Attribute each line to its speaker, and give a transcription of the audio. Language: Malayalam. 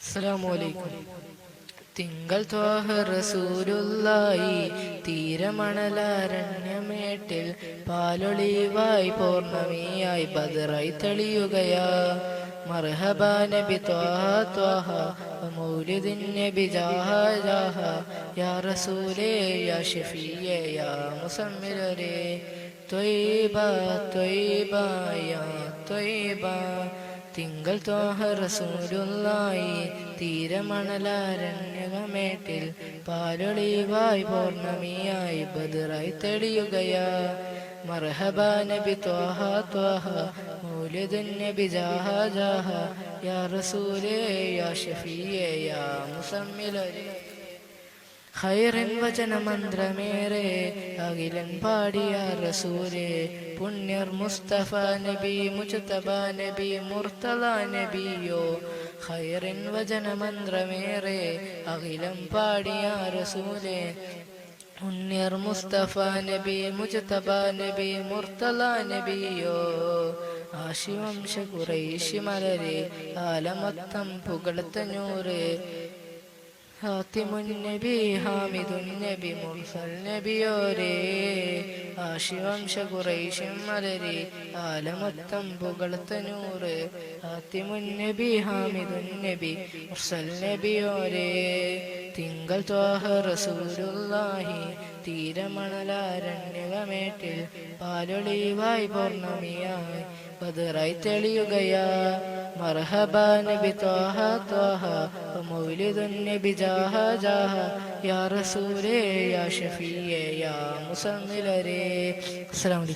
Speaker 1: അസ്സലാമലൈക്കും തിങ്കൾ ത്വാഹ റസൂലുള്ളായി തീരമണലാരണ്യമേട്ടിൽ പാലൊളിവായി പൂർണമിയായി ബദറായി തെളിയുകയാ. മർഹബ നബി ത്വാഹ ത്വാഹ മൗലിദിൻ നബി ജാഹ ജാഹ യാ റസൂലേ യാ ഷഫിയേ യാ മുസമ്മിലരേ. ത്വയ്ബ ത്വയ്ബ യാ ത്വയ്ബ തിങ്കൾ ത്വാഹ റസൂലുള്ളായി തീരമണലാരണ്യകമേട്ടിൽ പാലൊളിവായി പൗർണമിയായി ബദറായി തെളിയുകയാ. മർഹബ നബി ത്വാഹ ത്വാഹ മൗലിദുൻ നബി ജാഹ ജാഹ യാ റസൂലേ യാ ഷഫിയേ യാ ഹൈറൻ ഖൈറിൻ വചനമന്ത്രമേറെ അഖിലൻ പാടിയ റസൂലെ പുണ്യർ മുസ്തഫ നബി മുജതബ നബി മുർത്തല നബിയോ ഖൈറിൻ വചനമന്ത്രമേറെ അഖിലം പാടിയ റസൂലെ പുണ്യർ മുസ്തഫ നബി മുജതബ നബി മുർത്തല നബിയോ ആശിവംശ കുറേശി മലരെ ആലമത്തം പുകളത്തഞ്ഞൂറ് ഹാത്തിമുന്നബി ഹാമിദുന്നബി മുർസൽ നബിയോരേ ആശിവംശ കുറൈശം മലരി ആലമത്തം പുകൾത്തനൂറ് ഹാത്തിമുൻ നബി ഹാമിദുൻ നബി മുർസൽ നബിയോരേ തിങ്കൾ ത്വാഹ റസൂലുള്ളാഹി തീരമണലാരണ്യകമേട്ടിൽ പാലൊളിവായി പൂർണമിയായി ബദറായി തെളിയുകയാ. മർഹബ നബി ത്വാഹ ത്വാഹ മൗലിദുൻ നബി ജാഹ ജാഹ. യാ റസൂലേ യാ ഷഫിയേ യാ മുസമ്മിലരേ അസ്സലാമു